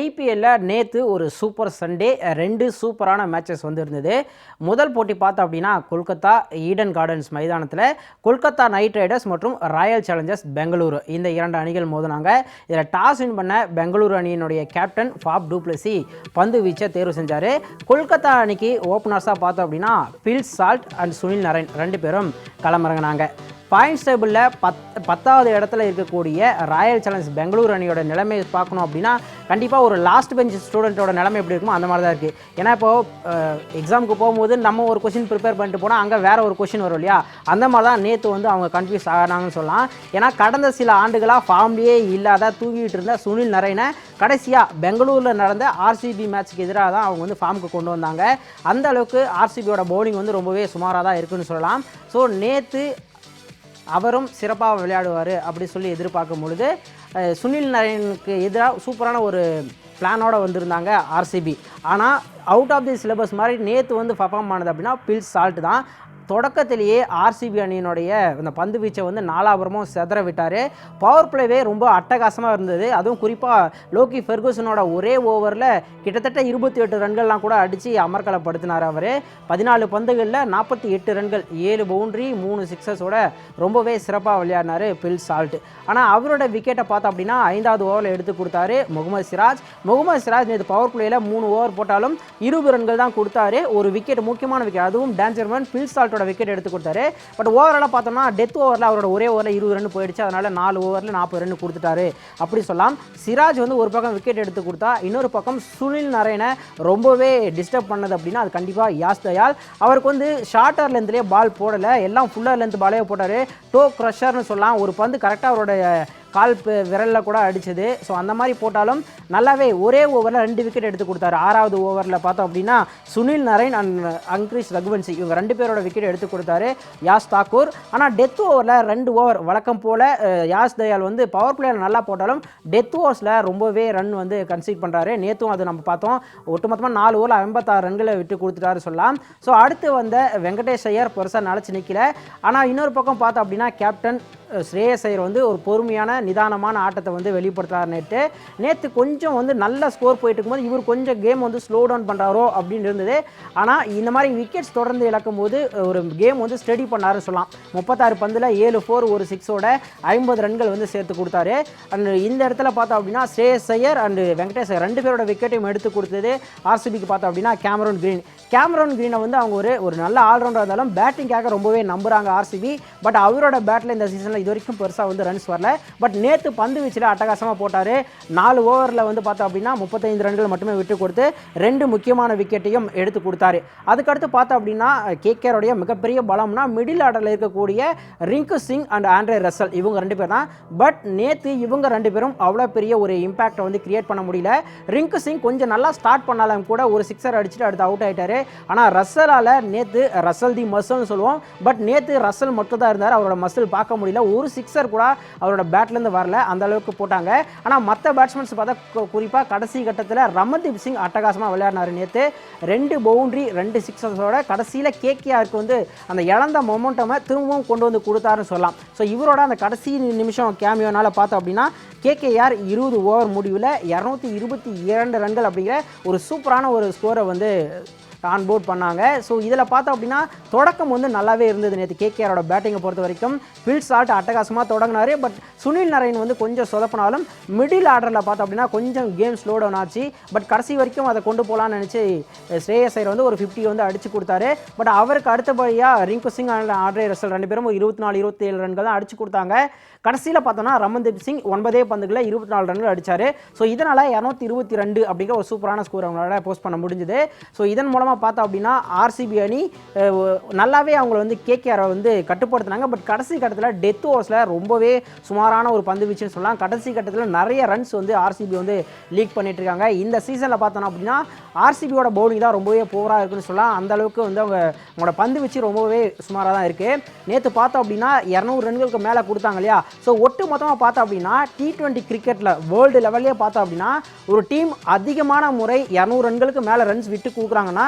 ஐபிஎல்லில் நேற்று ஒரு super Sunday ரெண்டு சூப்பரான மேட்சஸ் வந்து இருந்தது முதல் போட்டி பார்த்தோம் அப்படின்னா கொல்கத்தா ஈடன் கார்டன்ஸ் மைதானத்தில் கொல்கத்தா நைட் ரைடர்ஸ் மற்றும் ராயல் சேலஞ்சர்ஸ் பெங்களூரு. இந்த இரண்டு அணிகள் மோதினாங்க. இதில் டாஸ் வின் பண்ண பெங்களூரு அணியினுடைய கேப்டன் ஃபாப் டூப்ளசி பந்து வீச்சை தேர்வு செஞ்சார். கொல்கத்தா அணிக்கு ஓப்பனர்ஸாக பார்த்தோம் அப்படின்னா Phil Salt and Sunil Narine ரெண்டு பேரும் களமிறங்கினாங்க. பாயிண்ட்ஸ் டேபிளில் பத் பத்தாவது இடத்துல இருக்கக்கூடிய ராயல் சேலஞ்ச் பெங்களூர் அணியோட நிலைமை பார்க்கணும் அப்படின்னா கண்டிப்பாக ஒரு லாஸ்ட் பெஞ்ச் ஸ்டூடெண்ட்டோட நிலைமை எப்படி இருக்குமோ அந்த மாதிரி தான் இருக்குது ஏன்னா இப்போது எக்ஸாமுக்கு போகும்போது நம்ம ஒரு கொஷின் ப்ரிப்பேர் பண்ணிட்டு போனால் அங்கே வேறு ஒரு கொஷின் வரும் இல்லையா? அந்த மாதிரி தான் நேற்று வந்து அவங்க கன்ஃபியூஸ் ஆனாங்கன்னு சொல்லலாம். ஏன்னா கடந்த சில ஆண்டுகளாக ஃபார்ம்லேயே இல்லாத தூங்கிட்டு இருந்த சுனில் நரேனை கடைசியாக பெங்களூரில் நடந்த ஆர்சிபி மேட்ச்க்கு எதிராக தான் அவங்க வந்து ஃபார்முக்கு கொண்டு வந்தாங்க. அந்த அளவுக்கு ஆர்சிபியோட பவுலிங் வந்து ரொம்பவே சுமாராக தான் இருக்குன்னு சொல்லலாம். ஸோ நேற்று அவரும் சிறப்பாக விளையாடுவார் அப்படி சொல்லி எதிர்பார்க்கும் பொழுது சுனில் நரேனுக்கு எதிராக சூப்பரான ஒரு பிளானோடு வந்திருந்தாங்க ஆர்சிபி ஆனால் அவுட் ஆஃப் தி சிலபஸ் மாதிரி நேற்று வந்து பர்ஃபார்ம் ஆனது அப்படின்னா பில் சால்ட் தான். தொடக்கத்திலேயே ஆர்சிபி அணியினுடைய அந்த பந்து வீச்சை வந்து நாலாபுரமும் செதற விட்டார். பவர் பிளேவே ரொம்ப அட்டகாசமாக இருந்தது. அதுவும் குறிப்பாக லோகி ஃபெர்கூசனோட ஒரே ஓவரில் கிட்டத்தட்ட இருபத்தி எட்டு ரன்கள்லாம் கூட அடித்து அமர்கலப்படுத்தினார் அவர். பதினாலு பந்துகளில் நாற்பத்தி எட்டு ரன்கள் ஏழு பவுண்ட்ரி மூணு சிக்ஸஸோட ரொம்பவே சிறப்பாக விளையாடினார் பில் சால்ட் ஆனால் அவரோட விக்கெட்டை பார்த்தோம் அப்படின்னா ஐந்தாவது ஓவரில் எடுத்து கொடுத்தாரு முகமது சிராஜ். முகமது சிராஜ் நேற்று பவர் பிளேயில் மூணு ஓவர் போட்டாலும் இருபது ரன்கள் தான் கொடுத்தாரு. ஒரு விக்கெட் முக்கியமான விக்கெட் அதுவும் டேஞ்சர்மேன் பில் சால்ட்டோட விக்கெட் எடுத்து கொடுத்தாரு. பட் ஓவராலாக பார்த்தோம்னா டெத் ஓவரில் அவரோட ஒரே ஓவரில் இருபது ரன் போயிடுச்சு. அதனால் நாலு ஓவரில் நாற்பது ரன் கொடுத்துட்டாரு. அப்படி சொல்லலாம். சிராஜ் வந்து ஒரு பக்கம் விக்கெட் எடுத்து கொடுத்தா இன்னொரு பக்கம் சுனில் நரேனை ரொம்பவே டிஸ்டர்ப் பண்ணது அப்படின்னா அது கண்டிப்பாக யாஸ் தயால் அவருக்கு வந்து ஷார்ட்டர் லென்த்லேயே பால் போடலை. எல்லாம் ஃபுல்லர் லென்த் பாலே போட்டார். டோ க்ரஷர்னு சொல்லலாம். ஒரு பந்து கரெக்டாக அவரோட கால் விரலில் கூட அடித்தது ஸோ அந்த மாதிரி போட்டாலும் நல்லாவே ஒரே ஓவரில் ரெண்டு விக்கெட் எடுத்து கொடுத்தாரு. ஆறாவது ஓவரில் பார்த்தோம் அப்படின்னா சுனில் நரேன் அண்ட் அங்கிரிஷ் ரகுவன்சி. இவங்க ரெண்டு பேரோட விக்கெட் எடுத்து கொடுத்தாரு யாஸ் தாக்கூர். ஆனால் டெத் ஓவரில் ரெண்டு ஓவர் வழக்கம் போல் யாஸ் தயால் வந்து பவர் பிளேயர் நல்லா போட்டாலும் டெத் ஓவர்ஸில் ரொம்பவே ரன் வந்து கன்சீட் பண்ணுறாரு நேற்றும் அது நம்ம பார்த்தோம். ஒட்டுமொத்தமாக நாலு ஓவரில் ஐம்பத்தாறு ரன்களை விட்டு கொடுத்துட்டாரு சொல்லலாம். ஸோ அடுத்து வந்த வெங்கடேஷ் ஐயர் பெருசாக நினச்சி நிற்கல ஆனால் இன்னொரு பக்கம் பார்த்தோம் அப்படின்னா கேப்டன் ஸ்ரேயஸ் ஐயர் வந்து ஒரு பொறுமையான நிதானமான ஆட்டத்தை வந்து வெளிப்படுத்துறாரு நேற்று. நேற்று கொஞ்சம் வந்து நல்ல ஸ்கோர் போயிட்டு இருக்கும்போது இவர் கொஞ்சம் கேம் வந்து ஸ்லோ டவுன் பண்ணுறாரோ அப்படின்னு இருந்தது. ஆனால் இந்த மாதிரி விக்கெட்ஸ் தொடர்ந்து இழக்கும் போது ஒரு கேம் வந்து ஸ்டடி பண்ணாருன்னு சொல்லலாம். முப்பத்தாறு பந்தில் ஏழு ஃபோர் ஒரு சிக்ஸோட ஐம்பது ரன்கள் வந்து சேர்த்து கொடுத்தாரு. அண்ட் இந்த இடத்துல பார்த்தோம் அப்படின்னா ஸ்ரேயஸ் ஐயர் அண்ட் வெங்கடேஷ் ரெண்டு பேரோட விக்கெட்டையும் எடுத்து கொடுத்தது. ஆர்சிபிக்கு பார்த்தோம் அப்படின்னா கேமரோன் கிரீன் கேமரான் க்ரீனை வந்து அவங்க ஒரு ஒரு நல்ல ஆல்ரவுண்டர் இருந்தாலும் பேட்டிங்காக ரொம்பவே நம்புகிறாங்க ஆர்சிபி பட் அவரோட பேட்டில் இந்த சீசனில் இது வரைக்கும் பெருசாக வந்து ரன்ஸ் வரல. பட் நேற்று பந்து வீச்சில் அட்டகாசமாக போட்டார். நாலு ஓவரில் வந்து பார்த்தோம் அப்படின்னா முப்பத்தைந்து ரன்கள் மட்டுமே விட்டு கொடுத்து ரெண்டு முக்கியமான விக்கெட்டையும் எடுத்து கொடுத்தாரு. அதுக்கடுத்து பார்த்தோம் அப்படின்னா கேகேருடைய மிகப்பெரிய பலம்னா மிடில் ஆர்டரில் இருக்கக்கூடிய Rinku Singh and Andre Russell இவங்க ரெண்டு பேர் தான். பட் நேற்று இவங்க ரெண்டு பேரும் அவ்வளோ பெரிய ஒரு இம்பாக்டை வந்து கிரியேட் பண்ண முடியல. ரிங்கு சிங் கொஞ்சம் நல்லா ஸ்டார்ட் பண்ணாலும் கூட ஒரு சிக்ஸர் அடிச்சுட்டு அடுத்து அவுட் ஆயிட்டாரு ஆனால் ரசலால் நேற்று ரசல் தி மசல்னு சொல்லுவோம். பட் நேற்று ரசல் மட்டும் தான் இருந்தார். அவரோட மசில் பார்க்க முடியல. ஒரு சிக்ஸர் கூட அவரோட பேட்லேருந்து வரல. அந்த அளவுக்கு போட்டாங்க. ஆனால் மற்ற பேட்ஸ்மேன்ஸ் பார்த்தா குறிப்பாக கடைசி கட்டத்தில் ரமன்தீப் சிங் அட்டகாசமாக விளையாடினார் நேற்று ரெண்டு பவுண்ட்ரி ரெண்டு சிக்ஸர்ஸோட கடைசியில் கேகேஆருக்கு வந்து அந்த இழந்த மொமெண்டமை திரும்பவும் கொண்டு வந்து கொடுத்தாருன்னு சொல்லலாம். ஸோ இவரோட அந்த கடைசி நிமிஷம் கேமியோனால் பார்த்தோம் அப்படின்னா கேகேஆர் இருபது ஓவர் முடிவில் இரநூத்தி இருபத்தி இரண்டு ரன்கள் அப்படிங்கிற ஒரு சூப்பரான ஒரு ஸ்கோரை வந்து ஆன் போர்ட் பண்ணாங்க. ஸோ இதில் பார்த்தோம் அப்படின்னா தொடக்கம் வந்து நல்லாவே இருந்தது நேற்று கேகேஆரோட பேட்டிங்கை பொறுத்த வரைக்கும். பில் சால்ட் அட்டகாசமாக தொடங்கினாரு. பட் சுனில் நரேன் வந்து கொஞ்சம் சொதப்பினாலும் மிடில் ஆர்டரில் பார்த்தோம் அப்படின்னா கொஞ்சம் கேம் ஸ்லோ டவுன் ஆச்சு. பட் கடைசி வரைக்கும் அதை கொண்டு போகலான்னு நினச்சி ஸ்ரேயஸ் ஐயர் வந்து ஒரு ஃபிஃப்டி வந்து அடிச்சு கொடுத்தாரு. பட் அவருக்கு அடுத்தபடியாக Rinku Singh and Andre Russell ரெண்டு பேரும் இருபத்தி நாலு இருபத்தி ஏழு ரன்கள் தான் அடிச்சு கொடுத்தாங்க. கடைசியில் பார்த்தோன்னா ரமன்தீப் சிங் ஒன்பதே பந்துகளில் இருபத்தி நாலு ரன்கள் அடித்தார் ஸோ இதனால் இரநூத்தி இருபத்தி ரெண்டு அப்படிங்கிற ஒரு சூப்பரான ஸ்கோர் அவங்களால போஸ்ட் பண்ண முடிஞ்சுது. ஸோ இதன் மூலமாக பார்த்தோம் அப்படின்னா ஆர்சிபி அணி நல்லாவே அவங்கள வந்து கேகேஆரை வந்து கட்டுப்படுத்தினாங்க. பட் கடைசி கட்டத்தில் டெத் ஓவர்ஸில் ரொம்பவே சுமாரான ஒரு பந்து வீச்சுன்னு சொல்லலாம். கடைசி கட்டத்தில் நிறைய ரன்ஸ் வந்து ஆர்சிபி வந்து லீக் பண்ணிட்டு இருக்காங்க. இந்த சீசனில் பார்த்தோம் அப்படின்னா ஆர்சிபியோட பவுலிங் தான் ரொம்பவே போராக இருக்குன்னு சொல்லலாம். அந்த அளவுக்கு வந்து அவங்க அவங்களோட பந்து வீச்சு ரொம்பவே சுமாராக தான் இருக்குது நேற்று பார்த்தோம் அப்படின்னா இரநூறு ரன்களுக்கு மேலே கொடுத்தாங்க இல்லையா? ஸோ ஒட்டு மொத்தமாக பார்த்தோம் அப்படின்னா டி ட்வெண்ட்டி கிரிக்கெட்டில் வேர்ல்டு லெவல்லே பார்த்தோம் அப்படின்னா ஒரு டீம் அதிகமான முறை இரநூறு ரன்களுக்கு மேலே ரன்ஸ் விட்டு கொடுக்குறாங்கன்னா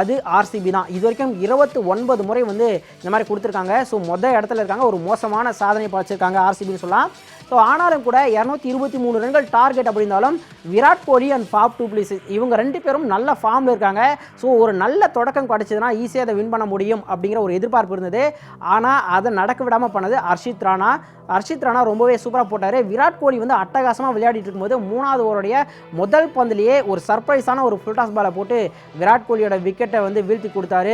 அது ஆர்சிபி தான் இது வரைக்கும் இருபத்தி ஒன்பது முறை வந்து இந்த மாதிரி கொடுத்துருக்காங்க. ஸோ மொதல் இடத்துல இருக்காங்க. ஒரு மோசமான சாதனை படைச்சிருக்காங்க ஆர்சிபின்னு சொல்லலாம். ஸோ ஆனாலும் கூட இரநூத்தி இருபத்தி மூணு ரன்கள் டார்கெட் அப்படி இருந்தாலும் Virat Kohli and Faf du Plessis இவங்க ரெண்டு பேரும் நல்ல ஃபார்மில் இருக்காங்க. ஸோ ஒரு நல்ல தொடக்கம் கிடச்சதுன்னா ஈஸியாக அதை வின் பண்ண முடியும் அப்படிங்கிற ஒரு எதிர்பார்ப்பு இருந்தது. ஆனால் அதை நடக்க விடாமல் பண்ணது ஹர்ஷித் ராணா. ஹர்ஷித் ராணா ரொம்பவே சூப்பராக போட்டார். விராட் கோலி வந்து அட்டகாசமாக விளையாடிட்டு இருக்கும்போது மூணாவது ஓவருடைய முதல் பந்திலேயே ஒரு சர்ப்ரைஸான ஒரு ஃபுல் டாஸ் பாலை போட்டு விராட் கோலியோட விக் விக்கெட்டை வந்து வீழ்த்தி கொடுத்தாரு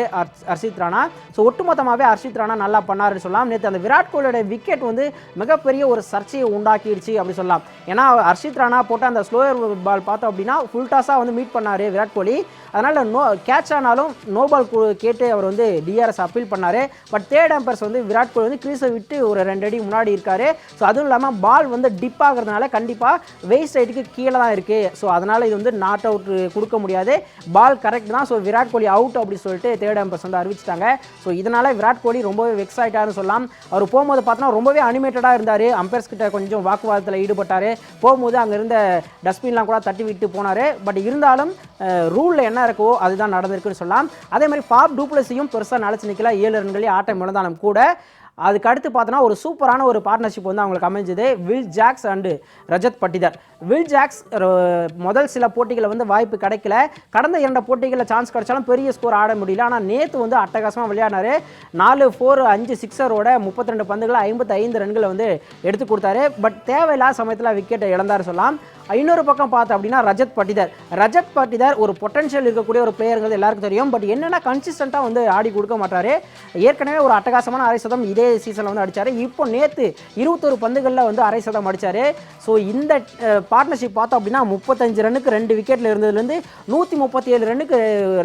ஹர்ஷித் ராணா. ஸோ ஒட்டுமொத்தமாகவே ஹர்ஷித் ராணா நல்லா பண்ணாருன்னு சொல்லலாம். நேற்று அந்த விராட் கோலியோட விக்கெட் வந்து மிகப்பெரிய ஒரு சர்ச்சையை உண்டாக்கிடுச்சு அப்படி சொல்லலாம். ஏன்னா ஹர்ஷித் ராணா போட்ட அந்த ஸ்லோயர் பால் பார்த்தோம் அப்படின்னா ஃபுல் டாஸாக வந்து மீட் பண்ணார் விராட் கோலி. அதனால் நோ கேட்ச் ஆனாலும் நோ பால் கேட்டு அவர் வந்து டிஆர்எஸ் அப்பீல் பண்ணார். பட் தேர்ட் அம்பர்ஸ் வந்து விராட் கோலி வந்து கிரீஸை விட்டு ஒரு ரெண்டு அடி முன்னாடி இருக்காரு. ஸோ அதுவும் இல்லாமல் பால் வந்து டிப் ஆகிறதுனால கண்டிப்பாக வெயிட் சைடுக்கு கீழே தான் இருக்குது ஸோ அதனால் இது வந்து நாட் அவுட் கொடுக்க முடியாது. பால் கரெக்ட் தான். ஸோ விராட் கோலி அவுட் அப்படி சொல்லிட்டு தேர்ட் அம்பர்ஸ் வந்து அறிவிச்சிட்டாங்க. ஸோ இதனால் விராட் கோலி ரொம்பவே வெக்ஸ் ஆகிட்டாருன்னு சொல்லலாம். அவர் போகும்போது பார்த்தோன்னா ரொம்பவே அனிமேட்டடாக இருந்தார். அம்பையர்ஸ் கிட்ட கொஞ்சம் வாக்குவாதத்தில் ஈடுபட்டார். போகும்போது அங்கே இருந்த டஸ்ட்பின்லாம் கூட தட்டி விட்டு போனார். பட் இருந்தாலும் ரூலில் என்ன இருக்கோ அதுதான் நடந்திருக்குன்னு சொல்லலாம். அதே மாதிரி ஃபாப் டூப்ளஸையும் பெருசாக நினச்சி நிற்கல ஏழு ரன்களே ஆட்டம் இழந்தாலும் கூட அதுக்கு அடுத்து பார்த்தோன்னா ஒரு சூப்பரான ஒரு பார்ட்னர்ஷிப் வந்து அவங்களுக்கு அமைஞ்சது Will Jacks and Rajat Patidar. Will Jacks முதல் சில போட்டிகளில் வந்து வாய்ப்பு கிடைக்கல. கடந்த இரண்டு போட்டிகளில் சான்ஸ் கிடைச்சாலும் பெரிய ஸ்கோர் ஆட முடியல. ஆனால் நேற்று வந்து அட்டகாசமாக விளையாடினாரு. நாலு ஃபோர் அஞ்சு சிக்ஸரோட முப்பத்தி ரெண்டு பந்துகளை ஐம்பத்தி ஐந்து ரன்களை வந்து எடுத்து கொடுத்தாரு. பட் தேவையில்லாத சமயத்தில் விக்கெட்டை இழந்தார் சொல்லலாம். இன்னொரு பக்கம் பார்த்தோம் அப்படின்னா ரஜத் பட்டிதர். ரஜத் பட்டிதர் ஒரு பொட்டன்ஷியல் இருக்கக்கூடிய ஒரு பிளேயருங்கிறது எல்லாருக்கும் தெரியும். பட் என்னென்னா கன்சிஸ்டண்ட்டாக வந்து ஆடி கொடுக்க மாட்டார். ஏற்கனவே ஒரு அட்டகாசமான அரை சதம் இதே சீசனில் வந்து அடித்தார் இப்போ நேற்று இருபத்தொரு பந்துகளில் வந்து அரை சதம் அடித்தார் ஸோ இந்த பார்ட்னர்ஷிப் பார்த்தோம் அப்படின்னா முப்பத்தஞ்சு ரன்னுக்கு ரெண்டு விக்கெட்டில் இருந்ததுலேருந்து நூற்றி முப்பத்தி ஏழு ரன்னுக்கு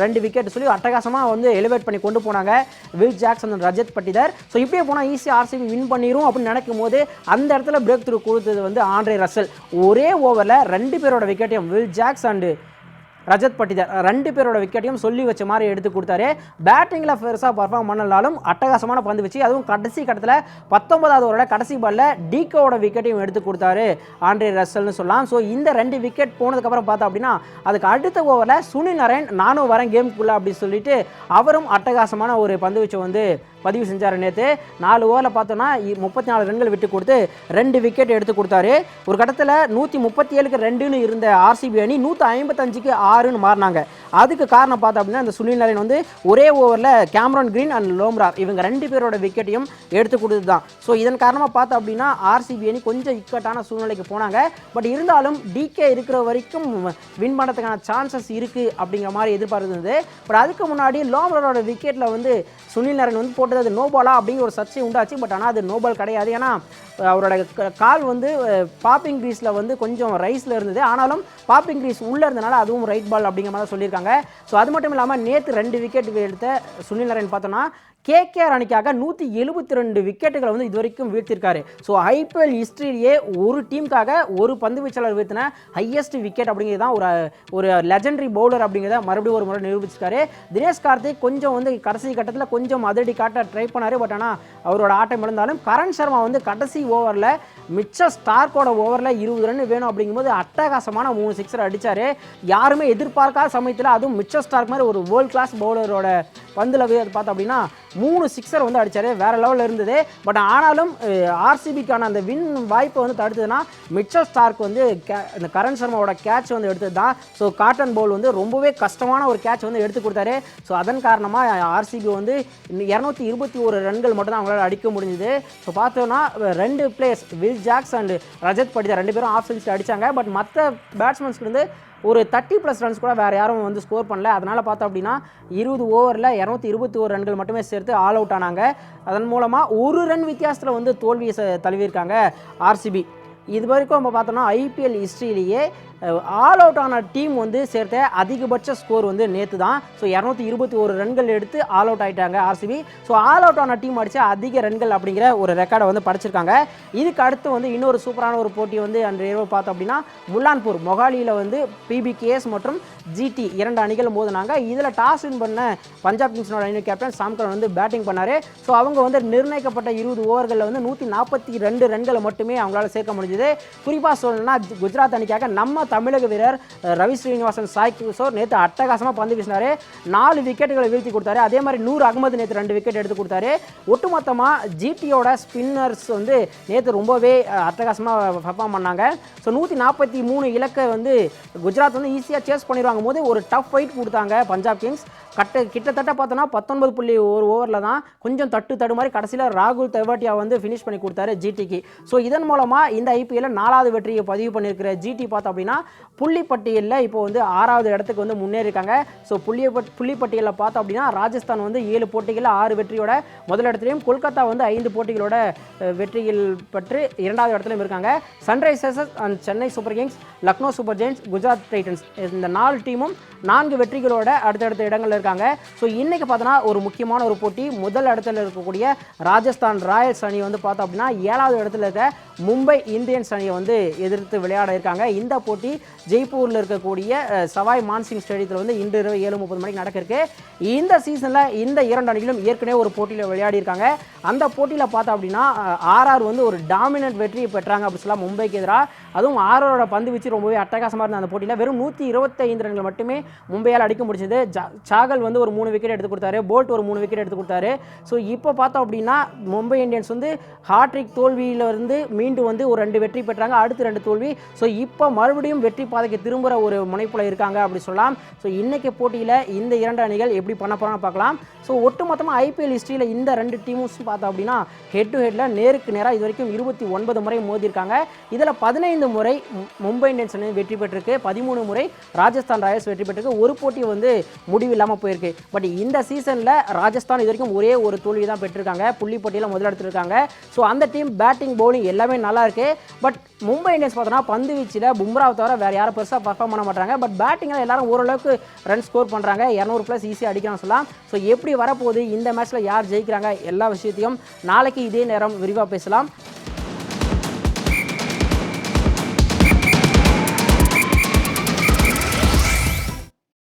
ரெண்டு விக்கெட் சொல்லி அட்டகாசமாக வந்து எலிவேட் பண்ணி கொண்டு போனாங்க Will Jackson Rajat Patidar so இப்படியே போனால் ஈஸியாக ஆர்சிபி வின் பண்ணிடும் அப்படின்னு நினைக்கும் போது அந்த இடத்துல பிரேக் த்ரூ கொடுத்தது வந்து ஆண்ட்ரே ரசல் ஒரே ஓவரில் ரெண்டு பேரோட விக்கெட்டையும் Will Jacks and Rajat Patidar. ரெண்டு பேரோட விக்கெட்டையும் சொல்லி வச்ச மாதிரி எடுத்து கொடுத்தாரு. பேட்டிங்கில் பெருசாக பர்ஃபார்ம் பண்ணலாலும் அட்டகாசமான பந்து வச்சு. அதுவும் கடைசி கட்டத்தில் பத்தொன்பதாவது ஓவரோட கடைசி பாலில் டீக்கோட விக்கெட்டையும் எடுத்து கொடுத்தாரு. ஆண்ட்ரே ரசல்னு சொல்லலாம். ஸோ இந்த ரெண்டு விக்கெட் போனதுக்கப்புறம் பார்த்தோம் அப்படின்னா அதுக்கு அடுத்த ஓவரில் சுனில் நாராயண் நானும் வரேன் கேமுக்குள்ளே அப்படின்னு சொல்லிட்டு அவரும் அட்டகாசமான ஒரு பந்து வச்சு வந்து பதிவு செஞ்சார் நேற்று நாலு ஓவரில் பார்த்தோன்னா முப்பத்தி நாலு ரன்கள் விட்டு கொடுத்து ரெண்டு விக்கெட் எடுத்து கொடுத்தாரு. ஒரு கட்டத்தில் நூற்றி முப்பத்தி ஏழுக்கு ரெண்டுன்னு இருந்த ஆர்சிபி அணி நூற்றி ஐம்பத்தஞ்சுக்கு ஆறுன்னு மாறினாங்க. அதுக்கு காரணம் பார்த்தோம் அப்படின்னா அந்த சுனில் நரேன் வந்து ஒரே ஓவரில் கேமரான் கிரீன் அண்ட் லோம்ரா. இவங்க ரெண்டு பேரோட விக்கெட்டையும் எடுத்து கொடுத்து தான் ஸோ இதன் காரணமாக பார்த்தோம் அப்படின்னா ஆர்சிபி அணி கொஞ்சம் இக்கட்டான சூழ்நிலைக்கு போனாங்க. பட் இருந்தாலும் டிகே இருக்கிற வரைக்கும் வின் பண்ணுறதுக்கான சான்சஸ் இருக்குது அப்படிங்கிற மாதிரி எதிர்பார்த்து பட் அதுக்கு முன்னாடி லோம்ராரோட விக்கெட்டில் வந்து சுனில் நரேன் வந்து போட்டது அது நோபாலா அப்படிங்கிற ஒரு சர்ச்சை உண்டாச்சு. பட் ஆனால் அது நோபால் கிடையாது. ஏன்னா அவரோட க- கால் வந்து பாப்பிங் கிரீஸில் வந்து கொஞ்சம் ரைஸில் இருந்தது. ஆனாலும் பாப்பிங் கிரீஸ் உள்ளே இருந்தனால அதுவும் ரைட் பால் அப்படிங்கிற மாதிரி தான் இருக்காங்க ஸோ அது மட்டும் இல்லாமல் நேற்று ரெண்டு விக்கெட் எடுத்த சுனில் நரன் பார்த்தோன்னா கேகேஆர் அணிக்காக நூற்றி எழுபத்தி ரெண்டு விக்கெட்டுகளை வந்து இது வரைக்கும் வீழ்த்திருக்காரு ஸோ ஐபிஎல் ஹிஸ்ட்ரியிலேயே ஒரு டீமுக்காக ஒரு பந்து வீச்சாளர் வீழ்த்தின ஹையஸ்ட் விக்கெட் அப்படிங்கிறது தான் ஒரு ஒரு லெஜெண்டரி பவுலர் அப்படிங்கிறத மறுபடியும் ஒரு முறை நிரூபிச்சிருக்காரு. தினேஷ் கார்த்திக் கொஞ்சம் வந்து கடைசி கட்டத்தில் கொஞ்சம் அதிரடி காட்ட ட்ரை பண்ணார். பட் ஆனால் அவரோட ஆட்டம் இருந்தாலும் கரண் சர்மா வந்து கடைசி ஓவரில் மிச்ச ஸ்டார்க்கோட ஓவரில் இருபது ரன் வேணும் அப்படிங்கும்போது அட்டகாசமான மூணு சிக்ஸர் அடித்தார் யாருமே எதிர்பார்க்காத சமயத்தில் அதுவும் மிச்ச ஸ்டார்க் மாதிரி ஒரு வேர்ல்ட் கிளாஸ் பவுலரோட பந்தில் போய் அது பார்த்தோம் அப்படின்னா மூணு சிக்ஸர் வந்து அடித்தார் வேறு லெவலில் இருந்தது. பட் ஆனாலும் ஆர்சிபிக்கான அந்த வின் வாய்ப்பை வந்து தடுத்ததுன்னா மிச்சல் ஸ்டார்க் வந்து இந்த கரண் சர்மாவோட கேட்ச் வந்து எடுத்தது தான். ஸோ காட்டன் பவுல் வந்து ரொம்பவே கஷ்டமான ஒரு கேட்ச் வந்து எடுத்து கொடுத்தாரு. ஸோ அதன் காரணமாக ஆர்சிபி வந்து இரநூத்தி இருபத்தி ஒரு ரன்கள் மட்டும் தான் அவங்களால அடிக்க முடிஞ்சுது. ஸோ பார்த்தோன்னா ரெண்டு players Will Jacks and Rajat Patidar ரெண்டு பேரும் ஆஃப் சைட்ஸில் அடிச்சாங்க. பட் மற்ற பேட்ஸ்மேன்ஸ்க்கு வந்து ஒரு தேர்ட்டி ப்ளஸ் ரன்ஸ் கூட வேறு யாரும் வந்து ஸ்கோர் பண்ணல. அதனால் பார்த்தோம் அப்படின்னா இருபது ஓவரில் இரநூத்தி இருபத்தி ஒரு ரன்கள் மட்டுமே சேர்த்து ஆல் அவுட் ஆனாங்க. அதன் மூலமாக ஒரு ரன் வித்தியாசத்தில் வந்து தோல்வியை ச- தழுவியிருக்காங்க ஆர்சிபி இது வரைக்கும் நம்ம பார்த்தோம்னா ஐபிஎல் ஹிஸ்ட்ரியிலேயே ஆல் அவுட் ஆன டீம் வந்து சேர்த்த அதிகபட்ச ஸ்கோர் வந்து நேற்று தான் ஸோ இரநூத்தி இருபத்தி ஒரு ரன்கள் எடுத்து ஆல் அவுட் ஆயிட்டாங்க ஆர்சிபி. ஸோ ஆல் அவுட் ஆன டீம் அடித்த அதிக ரன்கள் அப்படிங்கிற ஒரு ரெக்கார்டை வந்து படிச்சிருக்காங்க. இதுக்கு அடுத்து வந்து இன்னொரு சூப்பரான ஒரு போட்டி வந்து அன்று இரவு பார்த்தோம் அப்படின்னா முல்லான்பூர் மொகாலியில் வந்து பிபிகேஎஸ் மற்றும் ஜிடி இரண்டு அணிகள் மோதினாங்க. இதில் டாஸ் வின் பண்ண பஞ்சாப் கிங்ஸோட அணி கேப்டன் சாம்கரன் வந்து பேட்டிங் பண்ணார். ஸோ அவங்க வந்து நிர்ணயிக்கப்பட்ட இருபது ஓவர்களில் வந்து நூற்றி நாற்பத்தி ரெண்டு ரன்களை மட்டுமே அவங்களால சேர்க்க முடிஞ்சது. குறிப்பாக சொல்லணும்னா குஜராத் அணிக்காக நம்ம தமிழக வீரர் ரவி ஸ்ரீனிவாசன் சாய் கிஷோர் நேற்று அட்டகாசமாக பந்து வீசினாரு. நாலு விக்கெட்டுகளை வீழ்த்தி கொடுத்தாரு. அதே மாதிரி நூறு அகமது நேற்று ரெண்டு விக்கெட் எடுத்து கொடுத்தாரு. ஒட்டுமொத்தமாக ஜிடியோட ஸ்பின்னர்ஸ் வந்து நேற்று ரொம்பவே அட்டகாசமாக பர்ஃபார்ம் பண்ணாங்க. ஸோ நூற்றி நாற்பத்தி மூணு இலக்கை வந்து குஜராத் வந்து ஈஸியாக சேஸ் பண்ணிடுவாங்க. போது ஒரு டஃப் ஃபைட் கொடுத்தாங்க பஞ்சாப் கிங்ஸ். கட்ட கிட்டத்தட்ட பார்த்தோன்னா பத்தொன்பது புள்ளி ஒரு ஓவரில் தான் கொஞ்சம் தட்டு தடு மாதிரி கடைசியில் ராகுல் தெவாட்டியா வந்து ஃபினிஷ் பண்ணி கொடுத்தாரு ஜிடிக்கு ஸோ இதன் மூலமாக இந்த ஐபிஎல்ல நாலாவது வெற்றியை பதிவு பண்ணியிருக்கிற ஜிடி பார்த்தோம் அப்படின்னா புள்ளி பட்டியலில் இப்போ வந்து ஆறாவது இடத்துக்கு வந்து முன்னேறிருக்காங்க ஸோ புள்ளிய புள்ளி பட்டியலில் பார்த்தோம் அப்படின்னா ராஜஸ்தான் வந்து ஏழு போட்டிகளில் ஆறு வெற்றியோட முதல் இடத்துலையும் கொல்கத்தா வந்து ஐந்து போட்டிகளோட வெற்றியில் வெற்றிகள் இரண்டாவது இடத்துலையும் இருக்காங்க. Sunrisers and Chennai Super Kings Lucknow Super Giants Gujarat Titans இந்த நாலு டீமும் நான்கு வெற்றிகளோட அடுத்தடுத்த இடங்களில் இருக்காங்க. ஸோ இன்றைக்கி பார்த்தோன்னா ஒரு முக்கியமான ஒரு போட்டி. முதல் இடத்துல இருக்கக்கூடிய ராஜஸ்தான் ராயல்ஸ் அணி வந்து பார்த்தோம் அப்படின்னா ஏழாவது இடத்துல இருக்க மும்பை இந்தியன்ஸ் அணியை வந்து எதிர்த்து விளையாட இருக்காங்க. இந்த போட்டி ஜெய்ப்பூரில் இருக்கக்கூடிய சவாய் மான்சிங் ஸ்டேடியத்தில் வந்து இன்று இரவு ஏழு முப்பது மணிக்கு நடக்க இருக்கு இந்த சீசனில் இந்த இரண்டு அணிகளும் ஏற்கனவே ஒரு போட்டியில் விளையாடி இருக்காங்க. அந்த போட்டியில் பார்த்தோம் அப்படின்னா ஆர்ஆர் வந்து ஒரு டாமினன்ட் வெற்றியை பெற்றாங்க அப்படின்னு சொல்லலாம் மும்பைக்கு எதிராக அதுவும் ஆர்ஆரோட பந்து வச்சு ரொம்பவே அட்டகாசமாக இருந்த அந்த போட்டியில் வெறும் நூற்றி இருபத்தைந்து ரன்கள் மட்டுமே மும்பையால் அடிக்க முடிச்சது சாகல் வந்து ஒரு மூணு விக்கெட் எடுத்து கொடுத்தாரு. போல்ட் ஒரு மூணு விக்கெட் எடுத்து கொடுத்தாரு. ஸோ இப்போ பார்த்தோம் அப்படின்னா மும்பை இந்தியன்ஸ் வந்து ஹாட்ரிக் தோல்வியிலிருந்து மீண்டும் வந்து ஒரு ரெண்டு வெற்றி பெற்றாங்க. அடுத்து ரெண்டு தோல்வி. ஸோ இப்போ மறுபடியும் வெற்றி பாதைக்கு திரும்புகிற ஒரு முனைப்பில் இருக்காங்க அப்படி சொல்லலாம். ஸோ இன்றைக்கி போட்டியில் இந்த இரண்டு அணிகள் எப்படி பண்ண போகிறான்னு பார்க்கலாம். ஸோ ஒட்டுமொத்தமாக ஐபிஎல் ஹிஸ்ட்ரியில் இந்த ரெண்டு டீமும் பார்த்தோம் அப்படின்னா ஹெட் டு ஹெட்டில் நேருக்கு நேராக இது வரைக்கும் இருபத்தி ஒன்பது முறை மோதிருக்காங்க இதில் பதினைந்து முறை மும்பை இந்தியன்ஸ் அணி வெற்றி பெற்றிருக்கு. பதிமூணு முறை ராஜஸ்தான் ராயல்ஸ் வெற்றி பெற்றிருக்கு. ஒரு போட்டி வந்து முடிவில்லாமல் போயிருக்கு. பட் இந்த சீசனில் ராஜஸ்தான் இது வரைக்கும் ஒரே ஒரு தோல்வி தான் பெற்றிருக்காங்க. புள்ளி போட்டியில் முதல் ஸோ அந்த டீம் பேட்டிங் பவுலிங் எல்லாமே நல்லா இருக்கு. பட் மும்பை இந்தியன்ஸ் பார்த்தோன்னா பந்து வீச்சில் பும்ராவை தவிர வேறு யாரும் பெருசாக பர்ஃபார்ம் பண்ண மாட்டாங்க. பட் பேட்டிங்கில் எல்லாரும் ஓரளவுக்கு ரன் ஸ்கோர் பண்ணுறாங்க இரநூறு ப்ளஸ் ஈஸியாக அடிக்கலாம் சொல்லலாம். ஸோ எப்படி வரப்போகுது? இந்த மேட்ச்சில் யார் ஜெயிக்கிறாங்க? எல்லா விஷயத்தையும் நாளைக்கு இதே நேரம் விரிவாக பேசலாம்.